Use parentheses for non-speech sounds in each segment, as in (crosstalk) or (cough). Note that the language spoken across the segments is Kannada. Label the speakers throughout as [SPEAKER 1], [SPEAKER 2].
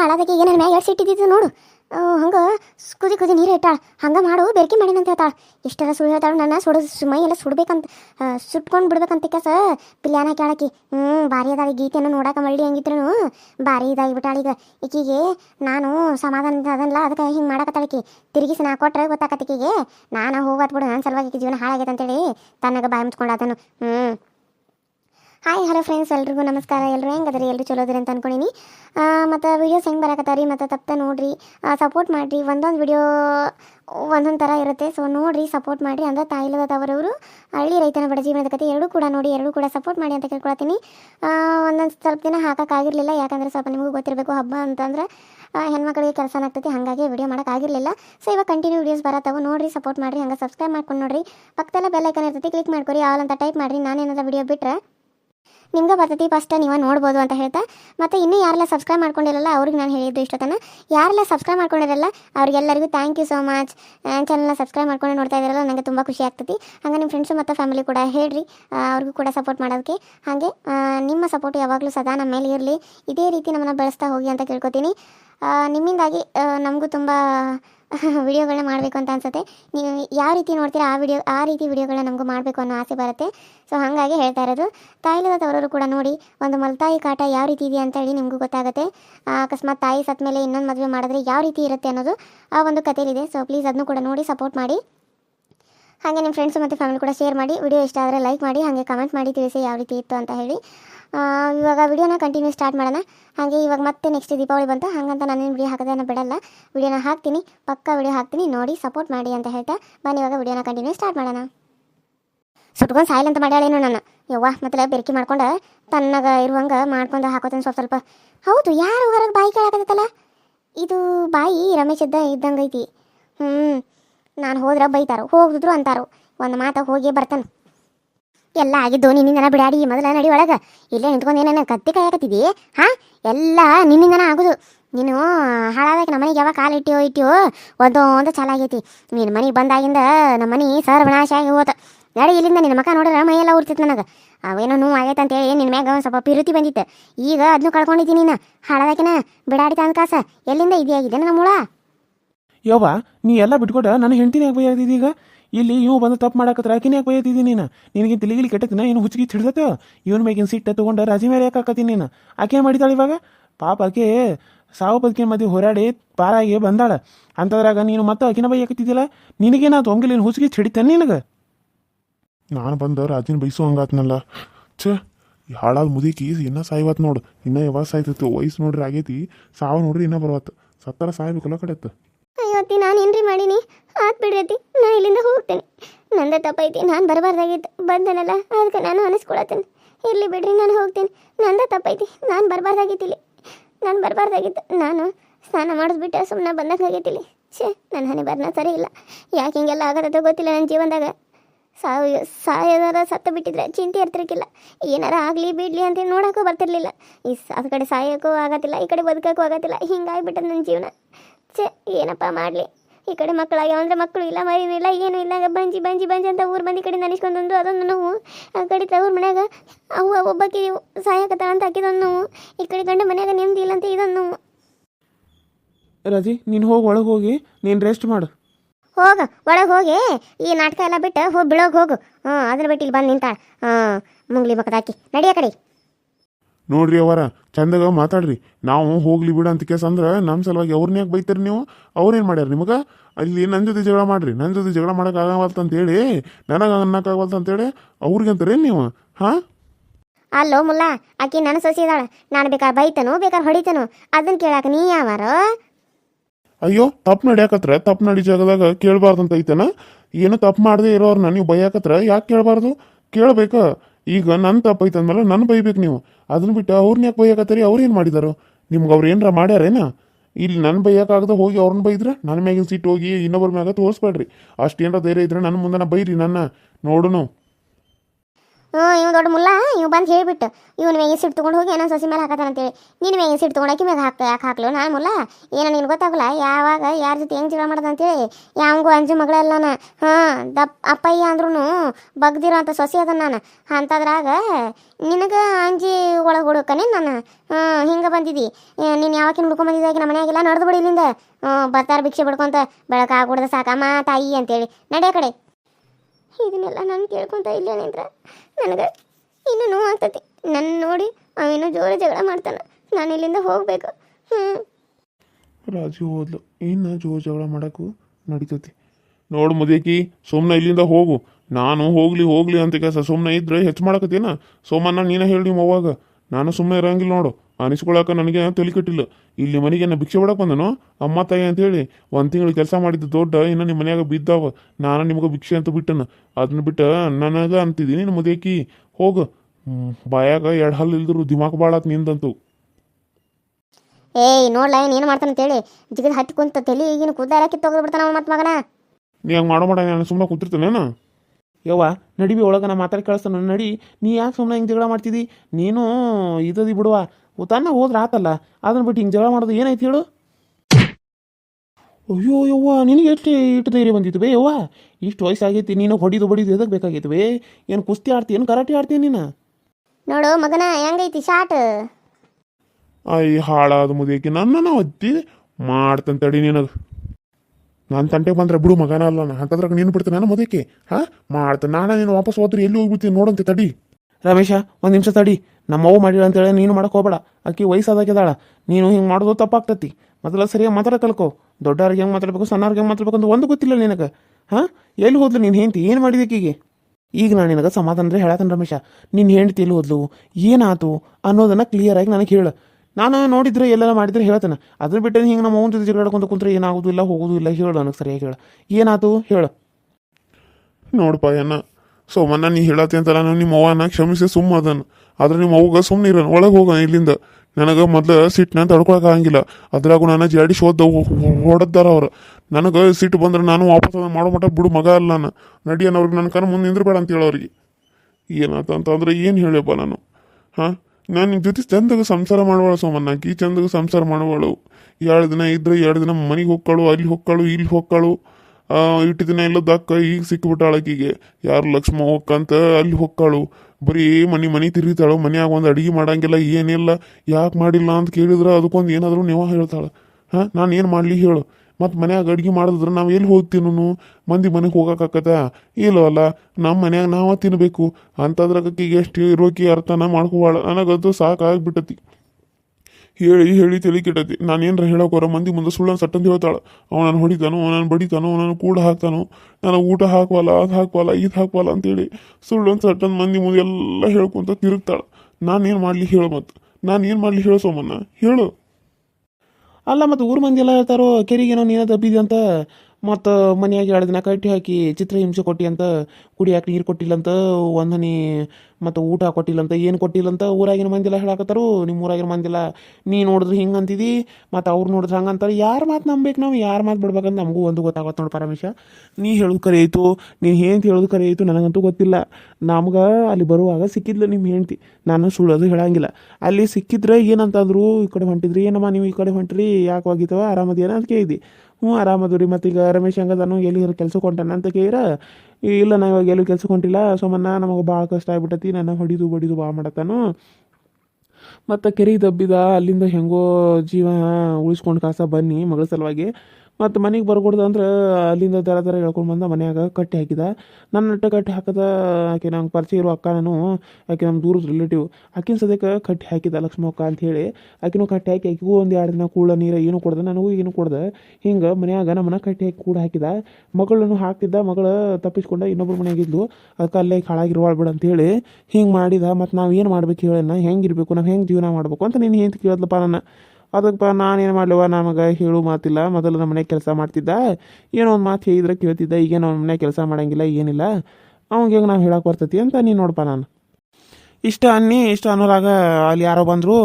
[SPEAKER 1] ಹಾಳಾದಕ್ಕೆ ನನ್ನ ಮ್ಯಾಗ ಎರಡು ಸಿಟ್ಟಿದ್ದು ನೋಡು. ಹಂಗೆ, ಕುದಿ ಕುದಿ ನೀರು ಇಟ್ಟಾಳ ಹಂಗೆ ಮಾಡು, ಬೆರ್ಕಿ ಮಾಡಿನಂತ ಹೇಳ್ತಾಳ. ಇಷ್ಟೆಲ್ಲ ಸುಳ್ಳು ಹೇಳ್ತಾಳು, ನನ್ನ ಸುಡು ಮೈ ಎಲ್ಲ ಸುಡ್ಬೇಕಂತ ಸುಟ್ಕೊಂಡು ಬಿಡ್ಬೇಕಂತ ಕೆಸ ಪಿಲ್ಯಾನ ಕೇಳಕ್ಕಿ ಹ್ಞೂ ಭಾರಿ ಅದಾಳ ಗೀತೆಯನ್ನು ನೋಡಕ ಮಳ್ಳಿ ಹಂಗಿದ್ರು ಭಾರಿ ಇದಾಗಿಬಿಟ್ಟಾಳ ಈಗ. ಈಕಿಗೆ ನಾನು ಸಮಾಧಾನ ಅದನ್ಲ ಅದಕ್ಕೆ ಹಿಂಗೆ ಮಾಡಕತ್ತಾಳಿಕಿ ತಿರುಗಿಸಿ ನಾ ಕೊಟ್ರೆ ಗೊತ್ತಾಕತ್ತಿಕಿಗೆ ನಾನು ಹೋಗತ್ ಬಿಡು ನನ್ನ ಸಲುವಾಗಿ ಜೀವನ ಹಾಳಾಗೈತೆ ಅಂತೇಳಿ ತನ್ನಗೆ ಬಾಯಿ ಮುಚ್ಕೊಂಡು ಅದನ್ನು. ಹ್ಞೂ ಹಾಯ್ ಹಲೋ ಫ್ರೆಂಡ್ಸ್ ಎಲ್ರಿಗೂ ನಮಸ್ಕಾರ. ಎಲ್ಲರೂ ಹೆಂಗದ್ರಿ? ಎಲ್ಲರೂ ಚಲೋ ಅದ್ರಿ ಅಂತ ಅನ್ಕೊಂಡಿನಿ. ಮತ್ತು ವೀಡಿಯೋಸ್ ಹೆಂಗೆ ಬರಕತ್ತಾರಿ? ಮತ್ತು ತಪ್ಪ ನೋಡ್ರಿ. ಸಪೋರ್ಟ್ ಮಾಡಿರಿ. ಒಂದೊಂದು ವಿಡಿಯೋ ಒಂದೊಂದು ಥರ ಇರುತ್ತೆ. ಸೊ ನೋಡಿರಿ ಸಪೋರ್ಟ್ ಮಾಡಿರಿ ಅಂದ್ರೆ ತಾಯಿಲದ ತವರವರು, ಹಳ್ಳಿ ರೈತನ ಬಡ ಜೀವನದ ಕತೆ ಎರಡೂ ಕೂಡ ನೋಡಿ, ಎರಡೂ ಕೂಡ ಸಪೋರ್ಟ್ ಮಾಡಿ ಅಂತ ಕೇಳ್ಕೊಳ್ತೀನಿ ಒಂದೊಂದು ಸ್ವಲ್ಪ ದಿನ ಹಾಕೋಕ್ಕಾಗಿರಲಿಲ್ಲ ಯಾಕಂದರೆ ಸ್ವಲ್ಪ ನಿಮಗೂ ಗೊತ್ತಿರಬೇಕು, ಹಬ್ಬ ಅಂತಂದ್ರೆ ಹೆಣ್ಮಕ್ಳಿಗೆ ಕೆಲಸ ಆಗ್ತೈತಿ. ಹಾಗಾಗಿ ವಿಡಿಯೋ ಮಾಡೋಕ್ಕಾಗಿರಲಿಲ್ಲ ಸೊ ಇವಾಗ ಕಂಟಿನ್ಯೂ ವೀಡಿಯೋಸ್ ಬರತ್ತವು. ನೋಡಿರಿ ಸಪೋರ್ಟ್ ಮಾಡಿರಿ, ಹಂಗೆ ಸಬ್ಸ್ಕ್ರೈಬ್ ಮಾಡ್ಕೊಂಡು ನೋಡಿರಿ. ಪಕ್ಕದಲ್ಲ ಬೆಲ್ ಐಕನ್ ಇರ್ತೈತಿ ಕ್ಲಿಕ್ ಮಾಡ್ಕೊರಿ. ಆಲ್ ಅಂತ ಟೈಪ್ ಮಾಡಿರಿ. ನಾನೇನಾದ್ರೂ ವಿಡಿಯೋ ಬಿಟ್ಟರೆ ನಿಮ್ಗೆ ಬರ್ತೈತಿ ಫಸ್ಟ್ ನೀವು ನೋಡ್ಬೋದು ಅಂತ ಹೇಳ್ತಾ. ಮತ್ತು ಇನ್ನೂ ಯಾರೆಲ್ಲ ಸಬ್ಸ್ಕ್ರೈಬ್ ಮಾಡ್ಕೊಂಡಿರಲ್ಲ, ಅವ್ರಿಗೆ ನಾನು ಹೇಳಿದ್ದು ಇಷ್ಟೊತ್ತನ. ಯಾರೆಲ್ಲ ಸಬ್ಸ್ಕ್ರೈಬ್ ಮಾಡ್ಕೊಂಡಿರಲ್ಲ, ಅವ್ರಿಗೆಲ್ಲರಿಗೂ ಥ್ಯಾಂಕ್ ಯು ಸೋ ಮಚ್ ಚಾನಲ್ನ ಸಬ್ಸ್ಕ್ರೈಬ್ ಮಾಡ್ಕೊಂಡು ನೋಡ್ತಾ ಇದ್ದಾರಲ್ಲ ನನಗೆ ತುಂಬ ಖುಷಿ ಆಗ್ತೈತಿ. ಹಾಗೆ ನಿಮ್ಮ ಫ್ರೆಂಡ್ಸು ಮತ್ತು ಫ್ಯಾಮಿಲಿ ಕೂಡ ಹೇಳ್ರಿ ಅವ್ರಿಗೂ ಕೂಡ ಸಪೋರ್ಟ್ ಮಾಡೋದಕ್ಕೆ. ಹಾಗೆ ನಿಮ್ಮ ಸಪೋರ್ಟ್ ಯಾವಾಗಲೂ ಸದಾ ನಮ್ಮ ಮೇಲೆ ಇರಲಿ. ಇದೇ ರೀತಿ ನಮ್ಮನ್ನು ಬೆಳೆಸ್ತಾ ಹೋಗಿ ಅಂತ ಕೇಳ್ಕೊತೀನಿ. ನಿಮ್ಮಿಂದಾಗಿ ನಮಗೂ ತುಂಬ (laughs) ವಿಡಿಯೋಗಳನ್ನ ಮಾಡಬೇಕು ಅಂತ ಅನ್ಸುತ್ತೆ. ನೀವು ಯಾವ ರೀತಿ ನೋಡ್ತೀರಾ ಆ ವಿಡಿಯೋ, ಆ ರೀತಿ ವಿಡಿಯೋಗಳನ್ನ ನಮಗೂ ಮಾಡಬೇಕು ಅನ್ನೋ ಆಸೆ ಬರುತ್ತೆ. ಸೊ ಹಾಗಾಗಿ ಹೇಳ್ತಾ ಇರೋದು ತಾಯಿಲದ ಕೂಡ ನೋಡಿ, ಒಂದು ಮಲ್ತಾಯಿ ಕಾಟ ಯಾವ ರೀತಿ ಇದೆ ಅಂತ ಹೇಳಿ ನಿಮಗೂ ಗೊತ್ತಾಗುತ್ತೆ. ಅಕಸ್ಮಾತ್ ತಾಯಿ ಸತ್ತ ಮೇಲೆ ಇನ್ನೊಂದು ಮದುವೆ ಮಾಡಿದ್ರೆ ಯಾವ ರೀತಿ ಇರುತ್ತೆ ಅನ್ನೋದು ಆ ಒಂದು ಕಥೆಯಲ್ಲಿದೆ ಸೊ ಪ್ಲೀಸ್ ಅದನ್ನು ಕೂಡ ನೋಡಿ ಸಪೋರ್ಟ್ ಮಾಡಿ. ಹಾಗೆ ನಿಮ್ಮ ಫ್ರೆಂಡ್ಸು ಮತ್ತು ಫ್ಯಾಮಿಲಿ ಕೂಡ ಶೇರ್ ಮಾಡಿ. ವಿಡಿಯೋ ಇಷ್ಟ ಆದರೆ ಲೈಕ್ ಮಾಡಿ, ಹಾಗೆ ಕಮೆಂಟ್ ಮಾಡಿ ತಿಳಿಸಿ ಯಾವ ರೀತಿ ಇತ್ತು ಅಂತ ಹೇಳಿ. ಇವಾಗ ವಿಡಿಯೋನ ಕಂಟಿನ್ಯೂ ಸ್ಟಾರ್ಟ್ ಮಾಡೋಣ. ಹಾಗೆ ಇವಾಗ ಮತ್ತೆ ನೆಕ್ಸ್ಟ್ ದೀಪಾವಳಿ ಬಂತು. ಹಾಗಂತ ನಾನೇನು ವಿಡಿಯೋ ಹಾಕೋದನ್ನು ಬಿಡಲ್ಲ. ವಿಡಿಯೋನ ಹಾಕ್ತೀನಿ. ಪಕ್ಕ ವಿಡಿಯೋ ಹಾಕ್ತೀನಿ. ನೋಡಿ ಸಪೋರ್ಟ್ ಮಾಡಿ ಅಂತ ಹೇಳ್ತಾ ಬನ್ನಿ, ಇವಾಗ ವಿಡಿಯೋನ ಕಂಟಿನ್ಯೂ ಸ್ಟಾರ್ಟ್ ಮಾಡೋಣ. ಸುಟ್ಕೊಂಡು ಸಾಯಿಲ್ ಅಂತ ಮಾಡ್ಯಾಳೇನು ನಾನು ಯವ್ವ, ಮತ್ತೆ ಬೆರಕಿ ಮಾಡ್ಕೊಂಡು ತನ್ನಾಗ ಇರುವಂಗೆ ಮಾಡ್ಕೊಂಡು ಹಾಕೋತೇನೆ ಸ್ವಲ್ಪ ಸ್ವಲ್ಪ. ಹೌದು, ಯಾರು ಹೊರಗೆ ಬಾಯಿ ಕೇಳಾಕತ್ತಲ್ಲ ಇದು ಬಾಯಿ ರಮೇಶ್ ಇದ್ದ ಇದ್ದಂಗೈತಿ. ಹ್ಞೂ ನಾನು ಹೋದ್ರೆ ಬೈತಾರೋ. ಹೋಗಿದ್ರು ಅಂತಾರೋ. ಒಂದು ಮಾತು ಹೋಗಿ ಬರ್ತಾನೆ. ಎಲ್ಲ ಆಗಿದ್ದು ನಿನ್ನಿಂದನ ಬಿಡಾಡಿ ಮೊದಲ ನಡಿ ಒಳಗೆ. ಇಲ್ಲೇ ನಿಂತ್ಕೊಂಡು ಏನೇನು ಕತ್ತಿ ಕಾಯಕತ್ತಿದಿ ಹಾಂ? ಎಲ್ಲ ನಿನ್ನಿಂದನ ಆಗೋದು. ನೀನು ಹಾಳಾದಕ್ಕೆ ನಮ್ಮ ಮನೆಗೆ ಯಾವಾಗ ಕಾಲು ಇಟ್ಟಿಯೋ ಇಟ್ಟಿಯೋ ಒಂದು ಒಂದು ಚಾಲಾಗೈತಿ ನಿನ್ನ ಮನೆಗೆ ಬಂದಾಗಿಂದ ನಮ್ಮ ಮನೆ ಸರ್ವನಾಶ ಆಗಿ ಹೋತ. ನಡಿ ಇಲ್ಲಿಂದ ನಿನ್ನ ಮಕ್ಕ ನೋಡಿದ್ರೆ ಮೈಯೆಲ್ಲ ಉರ್ತಿತ್ತು ನನಗೆ. ಅವೇನೋ ನೋವು ಆಗೈತೆ ಅಂತೇಳಿ ನಿನ್ನ ಮ್ಯಾಗ ಒಂದು ಸ್ವಲ್ಪ ಪಿರುತಿ ಬಂದಿತ್ತು. ಈಗ ಅದನ್ನು ಕಳ್ಕೊಂಡಿದ್ದೀನಿ ನೀನು. ಬಿಡಾಡಿ ತಂದ ಕಾಸ. ಎಲ್ಲಿಂದ ಇದೆಯಾಗಿದೆ ನಮ್ಮ ಮುಳ?
[SPEAKER 2] ಯವ್ವ, ನೀ ಎಲ್ಲ ಬಿಟ್ಕೊಡ. ನಾನು ಹೆಂಡತಿನ ಈಗ. ಇಲ್ಲಿ ಇವು ಬಂದು ತಪ್ಪು ಮಾಡಕತ್ರ ಆಕಿನ ಯಾಕೆ ಬೈಯಾತಿದ್ದಿ ನೀನು? ನಿನಗೆ ತಿಳಿಗಿಲಿ ಕೆಟ್ಟತಿನ ಏನು ಹುಚ್ಚಿಗೆ ಹಿಡ್ದತ್ತ ಇವನ್ ಮೇಗಿನ ಸಿಟ್ಟ ತೊಗೊಂಡು ರಾಜಿ ಮೇಲೆ ಯಾಕೆ ಹಾಕತ್ತೀನಿ ನೀನು? ಆಕೆ ಮಾಡಿದಾಳೆ ಇವಾಗ? ಪಾಪ ಆಕೆ ಸಾವು ಬದುಕಿನ ಮಧ್ಯೆ ಹೋರಾಡಿ ಪಾರಾಗಿ ಬಂದಾಳ. ಅಂತದ್ರಾಗ ನೀನು ಮತ್ತೆ ಆಕಿನ ಬೈಯಾಕತ್ತಿದ್ದಿಲ್ಲ ನಿನಗೇನಾತು? ಹಂಗಿಲ್ಲ ನೀನು ಹುಚ್ಚಿಗೆ ಹಿಡಿತಾನೆ ನಿನಗೆ?
[SPEAKER 3] ನಾನು ಬಂದ ರಾಜಿನ ಬೈಸು ಹಂಗಾತ್ನಲ್ಲ. ಛೇ ಹಾಳಾದ ಮುದಿಕಿ ಇನ್ನೂ ಸಾಯ್ವತ್ ನೋಡು. ಇನ್ನೂ ಯಾವಾಗ ಸಾಯ್ತಿತ್ತು ವಯಸ್ಸು ನೋಡ್ರಿ ಆಗೈತಿ. ಸಾವು ನೋಡ್ರಿ ಇನ್ನೂ ಬರ್ವತ್ತು. ಸತ್ತರ ಸಾಯ್ಬೇಕಲ್ಲ ಕಡೆತ್ತ.
[SPEAKER 1] ಅತ್ತಿ, ನಾನು ಏನ್ರಿ ಮಾಡೀನಿ. ಆತ್ ಬಿಡ್ರಿ ಅತ್ತಿ, ನಾನು ಇಲ್ಲಿಂದ ಹೋಗ್ತೇನೆ. ನಂದ ತಪ್ಪೈತಿ, ನಾನು ಬರಬಾರ್ದಾಗಿತ್ತು ಬಂದನಲ್ಲ ಅದಕ್ಕೆ ನಾನು ಅನಿಸ್ಕೊಳತ್ತೇನೆ. ಇರಲಿ ಬಿಡ್ರಿ, ನಾನು ಹೋಗ್ತೇನೆ. ನಂದ ತಪ್ಪೈತಿ, ನಾನು ಬರಬಾರ್ದಾಗಿತ್ತು ಇಲ್ಲಿ. ನಾನು ಬರಬಾರ್ದಾಗಿತ್ತು ನಾನು ಸ್ನಾನ ಮಾಡಿಸ್ಬಿಟ್ಟು ಸುಮ್ಮನೆ ಬಂದಂಗಾಗೈತಿ ಛೇ ನನ್ನ ಹನಿ ಬರ್ನ ಸರಿ ಇಲ್ಲ. ಯಾಕೆ ಹಿಂಗೆಲ್ಲ ಆಗತ್ತೋ ಗೊತ್ತಿಲ್ಲ ನನ್ನ ಜೀವನದಾಗ. ಸಾವು ಸಾಯೋದಾರ ಸತ್ತ ಬಿಟ್ಟಿದ್ರೆ ಚಿಂತೆ ಇರ್ತಿರ್ಕಿಲ್ಲ ಏನಾರ ಆಗಲಿ ಬಿಡ್ಲಿ ಅಂತ ನೋಡೋಕ್ಕೂ ಬರ್ತಿರ್ಲಿಲ್ಲ. ಈ ಅದ ಕಡೆ ಸಾಯೋಕ್ಕೂ ಆಗತ್ತಿಲ್ಲ, ಈ ಕಡೆ ಬದುಕೋಕ್ಕೂ ಆಗತ್ತಿಲ್ಲ. ಹಿಂಗಾಗಿಬಿಟ್ಟದ ನನ್ನ ಜೀವನ. ಛೇ ಏನಪ್ಪ ಮಾಡಲಿ? ಈ ಕಡೆ ಮಕ್ಕಳಾಗ್ಯಾವ ಅಂದ್ರೆ ಮಕ್ಕಳು ಇಲ್ಲ ಮರಿನೂ ಇಲ್ಲ ಏನೂ ಇಲ್ಲ ಬಂಜಿ ಬಂಜಿ ಬಂಜಿ ಅಂತ ಊರು ಮಂದಿ ಕಡೆ ನೆನೆಸ್ಕೊಂಡೊಂದು ಅದೊಂದು ನೋವು. ಆ ಕಡೆ ತವ್ರ ಮನ್ಯಾಗ ಅವ್ವ ಒಬ್ಬಕ್ಕೆ ಸಾಯಕತ್ತಾಳ ಅಂತ ಹಾಕಿದೊಂದು ನೋವು. ಈ ಕಡೆ ಗಂಡ ಮನ್ಯಾಗ ನೆಮ್ಮದಿ ಇಲ್ಲ ಅಂತ ಇದೊಂದು ನೋವು.
[SPEAKER 2] ರಾಜಿ ನೀನು ಹೋಗಿ ಒಳಗೆ ಹೋಗಿ ನೀನು ರೆಸ್ಟ್ ಮಾಡು.
[SPEAKER 1] ಹೋಗ ಒಳಗೆ ಹೋಗಿ ಈ ನಾಟಕ ಎಲ್ಲ ಬಿಟ್ಟು ಹೋಗಿ ಬಿಳೋಗಿ ಹೋಗು. ಹಾಂ ಅದ್ರ ಬಿಟ್ಟು ಇಲ್ಲಿ ಬಂದು ನಿಂತಾಳೆ. ಹಾಂ ಮುಂಗ್ಲಿ ಬಕ್ಕದಾಕಿ ನಡಿಯ ಕಡೆ.
[SPEAKER 3] ನೋಡ್ರಿ ಅವರ ಚಂದಾಗ ಮಾತಾಡ್ರಿ. ನಾವು ಹೋಗ್ಲಿ ಬಿಡ ಅಂತ ಕೇಸ್ ಅಂದ್ರೆ ನಮ್ಮ ಸಲುವಾಗಿ ಅವ್ರನ್ನ ಯಾಕೆ ಬೈತೀರಿ ನೀವು? ಅವ್ರೇನು ಮಾಡ್ಯಾರ ನಿಮಗೆ? ಅಲ್ಲಿ ನನ್ನ ಜೊತೆ ಜಗಳ ಮಾಡ್ರಿ. ನನ್ನ ಜೊತೆ ಜಗಳ ಮಾಡೋಕ್ಕಾಗವಲ್ತು ಅಂತೇಳಿ ನನಗೆ ಅನ್ನಕ್ಕಾಗವಲ್ತ ಅಂತೇಳಿ ಅವ್ರಿಗೆ ಅಂತಾರೇನು ನೀವು? ಹಾಂ?
[SPEAKER 1] ಅಲ್ಲೋ ಮುಲ್ಲ ಆಕಿ ನನ್ನ ಸೊಸಿ ಇದಾಳ. ನಾನು ಬೇಕಾದ್ರೆ ಬೈತನು ಬೇಕಾದ್ರೆ ಹೊಡಿತನು ಅದನ್ನ ಕೇಳಾಕ ನೀ ಯಾವಾರ?
[SPEAKER 3] ಅಯ್ಯೋ ತಪ್ಪು ನಡ್ಯಾಕತ್ರ ತಪ್ಪು ನಡಿ ಜಾಗದಾಗ ಕೇಳಬಾರ್ದು ಅಂತ ಐತನ ಏನು ತಪ್ಪು ಮಾಡದೆ ಇರೋರ್ನ ನೀವು ಬೈಯಾಕತ್ರ? ಯಾಕೆ ಕೇಳಬಾರ್ದು? ಕೇಳ್ಬೇಕ. ಈಗ ನನ್ನ ತಪ್ಪ ಐತೆ ಅಂದ್ಮೇಲೆ ನನ್ನ ಬೈಬೇಕು ನೀವು. ಅದನ್ನ ಬಿಟ್ಟು ಅವ್ರನ್ನ ಯಾಕೆ ಬೈಯಾಕತ್ತೀರಿ? ಅವ್ರು ಏನು ಮಾಡಿದಾರು? ನಿಮ್ಗೆ ಅವ್ರು ಏನಾರ ಮಾಡ್ಯಾರೇನಾ? ಇಲ್ಲಿ ನನ್ನ ಬೈಯಕ್ಕಾಗದ ಹೋಗಿ ಅವ್ರನ್ನ ಬೈದ್ರೆ ನನ್ನ ಮ್ಯಾಗಿನ ಸೀಟ್ ಹೋಗಿ ಇನ್ನೊಬ್ಬರ ಮ್ಯಾಗ ತೋರಿಸ್ಬೇಡ್ರಿ. ಅಷ್ಟು ಧೈರ್ಯ ಇದ್ರೆ ನನ್ನ ಮುಂದೆ ಬೈರಿ ನನ್ನ. ನೋಡುನು.
[SPEAKER 1] ಹ್ಞೂ ಇವ್ ದೊಡ್ಡ ಮುಲ್ಲ, ಇವ್ ಬಂದು ಹೇಳಿಬಿಟ್ಟು, ಇವ್ನ ಮ್ಯಾಗೆ ಸಿಟ್ಟು ತೊಗೊಂಡು ಹೋಗಿ ಏನೋ ಸೊಸಿ ಮೇಲೆ ಹಾಕತಾನ ಅಂತೇಳಿ. ನಿನ್ನ ಮ್ಯಾಗೆ ಸಿಟ್ಟು ತೊಗೊಂಡಾಕಿ ಮ್ಯಾಗ ಹಾಕ್ತ ಯಾಕೆ ಹಾಕ್ಲು? ನಾನು ಮುಲ್ಲ, ಏನೋ ನಿನ್ಗೆ ಗೊತ್ತಾಗಲ್ಲ ಯಾವಾಗ, ಯಾರ ಜೊತೆ ಹೆಂಗೆ ಜಗಳ ಮಾಡೋದಂತೇಳಿ ಯಾವಂಗೂ ಅಂಜು ಮಗಳಲ್ಲ ನಾನು. ಹಾಂ ದಪ್, ಅಪ್ಪಯ್ಯ ಅಂದ್ರೂ ಬಗ್ದಿರೋ ಅಂತ ಸೊಸಿ ಅದ ನಾನು. ಅಂಥದ್ರಾಗ ನಿನಗೆ ಅಂಜಿ ಒಳಗೆ ಹುಡುಕನೆ ನಾನು. ಹ್ಞೂ, ಹಿಂಗೆ ಬಂದಿದ್ದಿ ನೀನು ಯಾವಾಗಿನ ಹುಡ್ಕೊಂಡ್ ಬಂದಿದ್ದಾಗಿ ನಮ್ಮ ಮನೆಯಾಗೆಲ್ಲ? ನಡೆದು ಬಿಡಿ ಇಲ್ಲಿಂದ. ಹ್ಞೂ, ಬರ್ತಾರೆ ಭಿಕ್ಷೆ ಬಿಡ್ಕೊಂತ ಬೆಳಕಾಗ್ಬಿಡ್ದ ಸಾಕಮ್ಮ ತಾಯಿ ಅಂತೇಳಿ. ನಡೆ ಕಡೆ. ಇದನ್ನೆಲ್ಲ ನಾನು ಕೇಳ್ಕೊತ ಇಲ್ಲ ನಿಂದ್ರೆ ನನಗೆ ಇನ್ನೂ ನೋವು ನನ್ನ ನೋಡಿ ಅವೇನು ಜೋರ ಜಗಳ ಮಾಡ್ತಾನೆ. ನಾನು ಇಲ್ಲಿಂದ ಹೋಗ್ಬೇಕು. ಹ್ಮ್.
[SPEAKER 3] ರಾಜು ಹೋದ್ಲು. ಇನ್ನು ಜೋರ ಜಗಳ ಮಾಡಕ್ಕೂ ನಡೀತತಿ. ನೋಡು ಮುದೇಕಿ ಸುಮ್ಮನೆ ಇಲ್ಲಿಂದ ಹೋಗು. ನಾನು ಹೋಗ್ಲಿ ಹೋಗ್ಲಿ ಅಂತ ಕೆಲಸ ಸುಮ್ಮನೆ ಇದ್ರೆ ಹೆಚ್ಚು ಮಾಡಕತ್ತೇನ? ಸೋಮಣ್ಣ ನೀನೇ ಹೇಳಿ ನಿಮ್ಮ ಅವಾಗ ನಾನು ಸುಮ್ಮನೆ ಇರಂಗಿಲ್ಲ ನೋಡು. ಅನಿಸ್ಕೊಳಕ ನನಗೆ ತಲೆ ಕಟ್ಟಿಲ್ಲ ಇಲ್ಲಿ ಮನೆಗೆ ನಾ ಭಿಕ್ಷೆ ಬಿಡಕ್ಕೆ ಬಂದನು? ಅಮ್ಮ ತಾಯಿ ಅಂತೇಳಿ ಒಂದು ತಿಂಗಳು ಕೆಲಸ ಮಾಡಿದ್ದು ದೊಡ್ಡ ಇನ್ನು ನಿಮ್ಮ ಮನ್ಯಾಗ ಬಿದ್ದಾವ. ನಾನು ನಿಮಗೆ ಭಿಕ್ಷೆ ಅಂತ ಬಿಟ್ಟನ. ಅದನ್ನ ಬಿಟ್ಟು ನನಗೆ ಅಂತಿದ್ದೀನಿ ನಿಮ್ಮ ಮದುವೆಕಿ. ಹೋಗು. ಬಾಯಾಗ ಎರಡು ಹಲ್ಲು ಇಲ್ದ್ರು ದಿಮಾಕ್ ಭಾಳ ನಿಂದಂತು.
[SPEAKER 1] ಏಯ್ ನೋಡ್ಲ ಏನು ಏನು ಮಾಡ್ತಾನೆ ಅಂತೇಳಿ. ಜಿಗದ್ ಹತ್ತಿ ಕುಂತ ತಲೆ ಈಗಿನ ಕೂದಲ ಕಿತ್ತು ತೆಗೆದು ಬಿಡ್ತಾನ ಅವ್ನು ಮತ್ತೆ ಮಗನ?
[SPEAKER 3] ನೀ ಹಂಗೆ ಮಾಡೋ ಮಾಡ ನಾನು ಸುಮ್ಮನೆ ಕೂತಿರ್ತೇನೇನು?
[SPEAKER 2] ಯವ್ವ ನಡಿಬಿ ಒಳಗೆ ನಾ ಮಾತಾಡಿ ಕಳಿಸ್ತಾನ. ನಡಿ ನೀ ಯಾಕೆ ಸುಮ್ಮನೆ ಹಿಂಗೆ ಜಗಳ ಮಾಡ್ತಿದ್ದಿ ನೀನು ಇದದಿ ಬಿಡುವ. ತಾನ ಹೋದ್ರೆ ಆತಲ್ಲ. ಅದನ್ನ ಬಿಟ್ಟು ಹಿಂಗೆ ಜಗಳ ಮಾಡೋದು ಏನಾಯ್ತು ಹೇಳು? ಅಯ್ಯೋ ಯವ್ವ ನಿನಗೆ ಎಷ್ಟು ಇಟ್ಟು ಧೈರ್ಯ ಬಂದಿತ್ತು ಬೇ ಯವ್ವ? ಇಷ್ಟು ವಯಸ್ಸಾಗೈತಿ ನೀನು ಹೊಡಿದು ಹೊಡಿದು ಎದಕ್ಕೆ ಬೇಕಾಗಿತ್ತು ಬೇ? ಏನು ಕುಸ್ತಿ ಆಡ್ತಿ ಏನು ಕರಾಟೆ ಆಡ್ತೀನಿ ನೀನು?
[SPEAKER 1] ನೋಡು ಮಗನ ಹೆಂಗೈತಿ ಶಾಟ್?
[SPEAKER 3] ಅಯ್ಯ ಹಾಳಾದ ಮುದಿಯಕ್ಕೆ ನನ್ನ ಒತ್ತಿ ಮಾಡ್ತಾನೆ ತಡಿ ನಿನಗೆ. ನನ್ನ ತಂಟೆಗೆ ಬಂದ್ರೆ ಬಿಡು ಮಗನ ಅಲ್ಲ ನಾನು ಅಂತಂದ್ರೆ ನೀನು ಬಿಡ್ತೀನಿ ನಾನು ಮುದಿಯಕ್ಕೆ. ಹಾಂ ಮಾಡ್ತೇನೆ. ನಾನು ನೀನು ವಾಪಸ್ ಹೋದ್ರೆ ಎಲ್ಲಿ ಹೋಗ್ಬಿಡ್ತೀನಿ ನೋಡಂತೆ ತಡಿ.
[SPEAKER 2] ರಮೇಶ ಒಂದು ನಿಮಿಷ ತಡಿ. ನಮ್ಮವ್ವ ಮಾಡಿಲ್ಲ ಅಂತೇಳಿ ನೀನು ಮಾಡಕ್ಕೆ ಹೋಗ್ಬೇಡ. ಆಕಿ ವಯಸ್ಸಾದಾಗಿದ್ದಾಳ ನೀನು ಹಿಂಗೆ ಮಾಡೋದು ತಪ್ಪಾಗ್ತತಿ. ಮೊದಲ ಸರಿಯಾಗಿ ಮಾತಾಡ ಕಲ್ಕೋ ದೊಡ್ಡವ್ರಿಗೆ ಹೆಂಗೆ ಮಾತಾಡ್ಬೇಕು, ಸಣ್ಣವ್ರಿಗೆ ಹೆಂಗೆ ಮಾತಾಡ್ಬೇಕು ಅಂತ ಒಂದು ಗೊತ್ತಿಲ್ಲ ನಿನಗೆ. ಹಾಂ? ಎಲ್ಲಿ ಹೋದ್ಲು ನೀನು ಹೆಂಡ್ತಿ? ಏನು ಮಾಡಿದೆ ಈಗ ನಾನು ನಿನಗೆ ಸಮಾಧಾನ ಅಂದರೆ ಹೇಳತ್ತೇನೆ ರಮೇಶ. ನಿನ್ನ ಹೆಂಡ್ತಿ ಎಲ್ಲಿ ಹೋದ್ಲು? ಏನಾಯ್ತು ಅನ್ನೋದನ್ನು ಕ್ಲಿಯರಾಗಿ ನನಗೆ ಹೇಳು. ನಾನು ನೋಡಿದ್ರೆ ಎಲ್ಲೆಲ್ಲ ಮಾಡಿದ್ರೆ ಹೇಳ್ತೇನೆ. ಅದನ್ನ ಬಿಟ್ಟರೆ ಹಿಂಗೆ ನಮ್ಮ ಅವ್ನ ಜೊತೆ ಜಗಳಾಡ್ಕೊಂತ ಕುಂತ್ರೆ ಹೋಗೋದು ಇಲ್ಲ ಹೇಳು ನನಗೆ ಸರಿಯಾಗಿ ಹೇಳು. ಏನಾಯ್ತು ಹೇಳು.
[SPEAKER 3] ನೋಡಪ್ಪ ಏನ ಸೋಮಣ್ಣ ನೀ ಹೇಳತ್ತಿ ಅಂತ ನಾನು ನಿಮ್ಮ ಅವ್ವನ ಕ್ಷಮಿಸಿ, ಸುಮ್ಮ ಅದನ್ನು. ಆದ್ರೆ ನಿಮ್ಮ ಅವ್ಗ ಸುಮ್ಮನೆ ಇರೋಣ ಒಳಗೆ ಹೋಗ ಇಲ್ಲಿಂದ. ನನಗೆ ಮೊದ್ಲು ಸಿಟ್ಟನ್ನ ತಡ್ಕೊಳಕ್ ಆಗಂಗಿಲ್ಲ. ಅದ್ರಾಗು ನಾನು ಜಾಡಿ ಶೋಧ ಹೊಡೆದಾರ ಅವ್ರು. ನನಗೆ ಸಿಟ್ಟು ಬಂದ್ರೆ ನಾನು ವಾಪಸ್ ಅದನ್ನು ಮಾಡೋ ಮಟ್ಟ ಬಿಡು ಮಗ ಅಲ್ಲ ನಾನು. ನಡಿಯನ್ ಅವ್ರಿಗೆ ನನ್ನ ಕಣ್ಣು ಮುಂದೆ ನಿಂದ್ರಬೇಡ ಅಂತ ಹೇಳೋರಿಗೆ ಏನಾತ ಅಂತಂದ್ರೆ ಏನು ಹೇಳಪ್ಪ ನಾನು? ಹಾಂ? ನಾನು ನಿಮ್ಮ ಜೊತೆ ಚಂದಾಗ ಸಂಸಾರ ಮಾಡುವಳು ಸೋಮಣ್ಣ. ಆಕಿ ಚಂದಾಗ ಸಂಸಾರ ಮಾಡುವಳು. ಎರಡು ದಿನ ಇದ್ರೆ ಎರಡು ದಿನ ಮನೆಗೆ ಹೋಗ್ಕಳು, ಅಲ್ಲಿ ಹೋಗ್ಕಳು, ಇಲ್ಲಿ ಹೋಗ್ಕಳು. ಇಟ್ಟು ದಿನ ಎಲ್ಲ ದಕ್ಕ ಈಗ ಸಿಕ್ಕಿಬಿಟ್ಟಾಳ ಯಾರು ಲಕ್ಷ್ಮ ಹೋಗ್ಕಂತ ಅಲ್ಲಿ ಹೊಕ್ಕಾಳು. ಬರೀ ಮನೆ ಮನೆ ತಿರುಗಿತಾಳು ಮನ್ಯಾಗ ಒಂದು ಅಡಿಗೆ ಮಾಡಂಗಿಲ್ಲ, ಏನಿಲ್ಲ, ಯಾಕೆ ಮಾಡಿಲ್ಲ ಅಂತ ಕೇಳಿದ್ರೆ ಅದಕ್ಕೊಂದು ಏನಾದರೂ ನೀವು ಹೇಳ್ತಾಳೆ. ಹಾಂ, ನಾನು ಏನು ಮಾಡಲಿ ಹೇಳು. ಮತ್ತು ಮನ್ಯಾಗ ಅಡುಗೆ ಮಾಡಿದ್ರೆ ನಾವು ಎಲ್ಲಿ ಹೋಗ್ತೀನೂ ಮಂದಿ ಮನೆಗೆ ಹೋಗೋಕ್ಕಾಕತ್ತ ಇಲ್ಲವಲ್ಲ ನಮ್ಮ ಮನ್ಯಾಗ ನಾವೇ ತಿನ್ನಬೇಕು ಅಂಥದ್ರಾಗ ಆಕಿಗೆ ಎಷ್ಟು ಇರೋಕಿ ಅರ್ಥನ ಮಾಡ್ಕೋಬಾಳ ನನಗಂತೂ ಸಾಕಾಗ್ಬಿಟ್ಟತಿ. ಹೇಳಿ ಹೇಳಿ ತಲೆ ಕೆಟ್ಟತಿ ನಾನು ಏನಾರ ಹೇಳೋಕೋರ? ಮಂದಿ ಮುಂದೆ ಸುಳ್ಳು ಸಟ್ಟಂತ ಹೇಳ್ತಾಳೆ. ಅವ ನಾನು ಹೊಡಿತಾನೋ ನಾನು ಬಡಿತಾನೋ ನಾನು ಕೂಡ ಹಾಕ್ತಾನೋ? ನಾನು ಊಟ ಹಾಕುವಲ್ಲ ಅದು ಹಾಕುವಲ್ಲ ಇದು ಹಾಕುವಲ್ಲ ಅಂತೇಳಿ ಸುಳ್ಳು ಅಂತ ಮಂದಿ ಮುಂದೆ ಎಲ್ಲ ಹೇಳ್ಕೊಂತ ತಿರುಗ್ತಾಳೆ. ಏನು ಮಾಡಲಿ ಹೇಳು ಮತ್ತು ನಾನು ಏನು ಮಾಡಲಿ ಹೇಳು ಸೋಮಣ್ಣ. ಹೇಳು.
[SPEAKER 2] ಅಲ್ಲ ಮತ್ತು ಊರು ಮಂದಿ ಎಲ್ಲ ಹೇಳ್ತಾರೋ ಕೆರಿಗೇನೋ ನೀನ ದಬ್ಬಿದೆ ಅಂತ ಮತ್ತು ಮನೆಯಾಗ ಎರಡು ದಿನ ಕಟ್ಟಿ ಹಾಕಿ ಚಿತ್ರ ಹಿಂಸೆ ಕೊಟ್ಟಿ ಅಂತ ಕುಡಿಯಾಕೆ ನೀರು ಕೊಟ್ಟಿಲ್ಲ ಅಂತ ಒಂದು ಹನಿ ಮತ್ತು ಊಟ ಕೊಟ್ಟಿಲ್ಲ ಅಂತ ಏನು ಕೊಟ್ಟಿಲ್ಲ ಅಂತ ಊರಾಗಿನ ಮಂದಿಲ್ಲ ಹೇಳಾಕತ್ತಾರು ನಿಮ್ಮ ಊರಾಗಿನ ಮಂದಿಲ್ಲ ನೀ ನೋಡಿದ್ರೆ ಹಿಂಗೆ ಅಂತಿದಿ, ಮತ್ತು ಅವ್ರು ನೋಡಿದ್ರೆ ಹಂಗಂತಾರೆ ಯಾರು ಮಾತು ನಂಬೇಕು ನಾವು, ಯಾರು ಮಾತು ಬಿಡ್ಬೇಕಂತ ನಮಗೂ ಒಂದು ಗೊತ್ತಾಗತ್ತೆ ನೋಡಿ ಪರಮೇಶ. ನೀ ಹೇಳೋದು ಕರೆ ಆಯಿತು, ನೀನು ಹೆಂಡ್ತಿ ಹೇಳೋದು ಕರೆ ಆಯಿತು, ನನಗಂತೂ ಗೊತ್ತಿಲ್ಲ. ನಮ್ಗೆ ಅಲ್ಲಿ ಬರುವಾಗ ಸಿಕ್ಕಿದ್ಲು ನಿಮ್ಮ ಹೆಂಡ್ತಿ. ನಾನು ಸುಳ್ಳೋದು ಹೇಳಂಗಿಲ್ಲ. ಅಲ್ಲಿ ಸಿಕ್ಕಿದ್ರೆ ಏನಂತಂದ್ರು, ಈ ಕಡೆ ಹೊಂಟಿದ್ರಿ, ಏನಮ್ಮ ನೀವು ಈ ಕಡೆ ಹೊಂಟ್ರಿ, ಯಾಕೆ ಹೋಗಿತ್ತವ ಆರಾಮದೇನ ಅಂತ ಕೇಳಿದ್ವಿ. ಹ್ಞೂ ಆರಾಮದು ರೀ ಮತ್ತು ಈಗ ರಮೇಶ್ ಹಂಗದಾನು, ಎಲ್ಲಿ ಕೆಲ್ಸಕ್ಕೆ ಹೊಂಟಾನ ಅಂತ ಕೇಳಿರ ಇಲ್ಲ ನಾ ಇವಾಗ ಎಲ್ಲೂ ಕೆಲ್ಸಕ್ಕೆ ಹೊಂಟಿಲ್ಲ. ಸೋಮಣ್ಣ, ನಮಗೆ ಭಾಳ ಕಷ್ಟ ಆಗ್ಬಿಟ್ಟತಿ ನನ್ನ ಹೊಡಿದು, ಬಡಿದು ಭಾಳ ಮಾಡತ್ತಾನು. ಮತ್ತು ಕೆರೆ ದಬ್ಬಿದ, ಅಲ್ಲಿಂದ ಹೆಂಗೋ ಜೀವ ಉಳಿಸ್ಕೊಂಡು ಕಾಸ ಬನ್ನಿ ಮಗಳ ಸಲುವಾಗಿ. ಮತ್ತು ಮನೆಗೆ ಬರ್ಕೊಡ್ದು ಅಂದ್ರೆ ಅಲ್ಲಿಂದ ದರ ದರ ಹೇಳ್ಕೊಂಡು ಬಂದ ಮನ್ಯಾಗ ಕಟ್ಟಿ ಹಾಕಿದ. ನನ್ನ ನಟ್ಟ ಕಟ್ಟಿ ಹಾಕದ, ಆಕೆ ನಂಗೆ ಪರಿಚಯ ಇರೋ ಅಕ್ಕ ನಾನು, ಆಕೆ ನಮ್ಮ ದೂರದ ರಿಲೇಟಿವ್ ಆಕಿನ ಸದ್ಯಕ್ಕೆ ಕಟ್ಟಿ ಹಾಕಿದ ಲಕ್ಷ್ಮಕ್ಕ ಅಂತ ಹೇಳಿ. ಆಕಿನೂ ಕಟ್ಟಿ ಹಾಕಿ, ಆಕಿಗೂ ಒಂದು ಎರಡು ದಿನ ಕೂಡ ನೀರು ಏನು ಕೊಡ್ದೆ, ನನಗೂ ಏನು ಕೊಡ್ದೆ. ಹಿಂಗೆ ಮನ್ಯಾಗ ನಮ್ಮನ್ನ ಕಟ್ಟಿ ಹಾಕಿ ಕೂಡ ಹಾಕಿದ. ಮಗಳನ್ನು ಹಾಕ್ತಿದ್ದ, ಮಗಳು ತಪ್ಪಿಸ್ಕೊಂಡ ಇನ್ನೊಬ್ರು ಮನೆಯಾಗಿದ್ದು ಅದಕ್ಕೆ ಅಲ್ಲೇ ಹಾಳಾಗಿರುವಾಳ್ ಬಿಡು ಅಂತೇಳಿ ಹಿಂಗೆ ಮಾಡಿದ. ಮತ್ತು ನಾವು ಏನು ಮಾಡ್ಬೇಕು ಹೇಳಣ್ಣ ಹೆಂಗೆ ಇರಬೇಕು, ನಾವು ಹೆಂಗೆ ಜೀವನ ಮಾಡಬೇಕು ಅಂತ ನೀನು ಏನು ಕೇಳಿದ್ಲಪ್ಪ ನನ್ನ. ಅದಕ್ಕೆ ನಾನೇನು ಮಾಡ್ಲವ ನಮಗೆ ಹೇಳು ಮಾತಿಲ್ಲ. ಮೊದಲು ನಮ್ಮ ಮನೆ ಕೆಲಸ ಮಾಡ್ತಿದ್ದ. ಏನೋ ಒಂದು ಮಾತು ಹೇಳಿದ್ರೆ ಕೇಳ್ತಿದ್ದ. ಈಗೇನು ಅವ್ನ ಮನೆ ಕೆಲಸ ಮಾಡಂಗಿಲ್ಲ, ಏನಿಲ್ಲ. ಅವಂಗೆ ಹೆಂಗೆ ನಾವು ಹೇಳಕ್ಕೆ ಬರ್ತೈತಿ ಅಂತ ನೀನು ನೋಡಪ್ಪ ನಾನು. ಇಷ್ಟ ಅನ್ನಿ, ಇಷ್ಟ ಅನ್ನೋರಾಗ ಅಲ್ಲಿ ಯಾರೋ ಬಂದರು,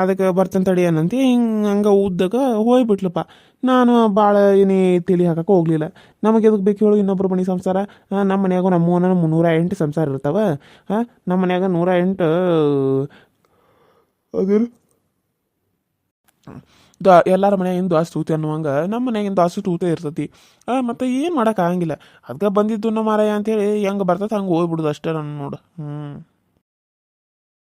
[SPEAKER 2] ಅದಕ್ಕೆ ಬರ್ತಂತ ತಡಿ ಅನ್ನಂತಿ. ಹಿಂಗೆ ಹಂಗೆ ಉದ್ದಕ್ಕೆ ಹೋಗ್ಬಿಟ್ಲಪ್ಪ ನಾನು ಭಾಳ ಏನೇ ತಿಳಿ ಹಾಕಕ್ಕೆ ಹೋಗಲಿಲ್ಲ. ನಮಗೆ ಎದಕ್ಕೆ ಬೇಕು ಹೇಳು? ಇನ್ನೊಬ್ರು ಮನೆ ಸಂಸಾರ. ನಮ್ಮ ಮನ್ಯಾಗ ನಮ್ಮ ಮೂವನ ನೂರ ಎಂಟು ಸಂಸಾರ ಇರ್ತಾವ. ಹಾಂ ನಮ್ಮ ಮನ್ಯಾಗ ನೂರ ಎಂಟು, ಅದೇನು? ದ ಎಲ್ಲರ ಮನೆಯಿಂದ ದ್ವಾಸ ತೂತಿ ಅನ್ನುವಂಗೆ ನಮ್ಮ ಮನೆಯಿಂದ ದ್ವಾಸ ತೂತೆ ಇರ್ತೈತಿ. ಮತ್ತು ಏನು ಮಾಡೋಕ್ಕಾಗಂಗಿಲ್ಲ ಅದಕ್ಕೆ ಬಂದಿದ್ದು ನಮ್ಮ ಮಾರಾಯ ಅಂತೇಳಿ ಹೆಂಗೆ ಬರ್ತೈತೆ ಹಂಗೆ ಹೋಗ್ಬಿಡುದು ಅಷ್ಟೇ ನಾನು ನೋಡು. ಹ್ಞೂ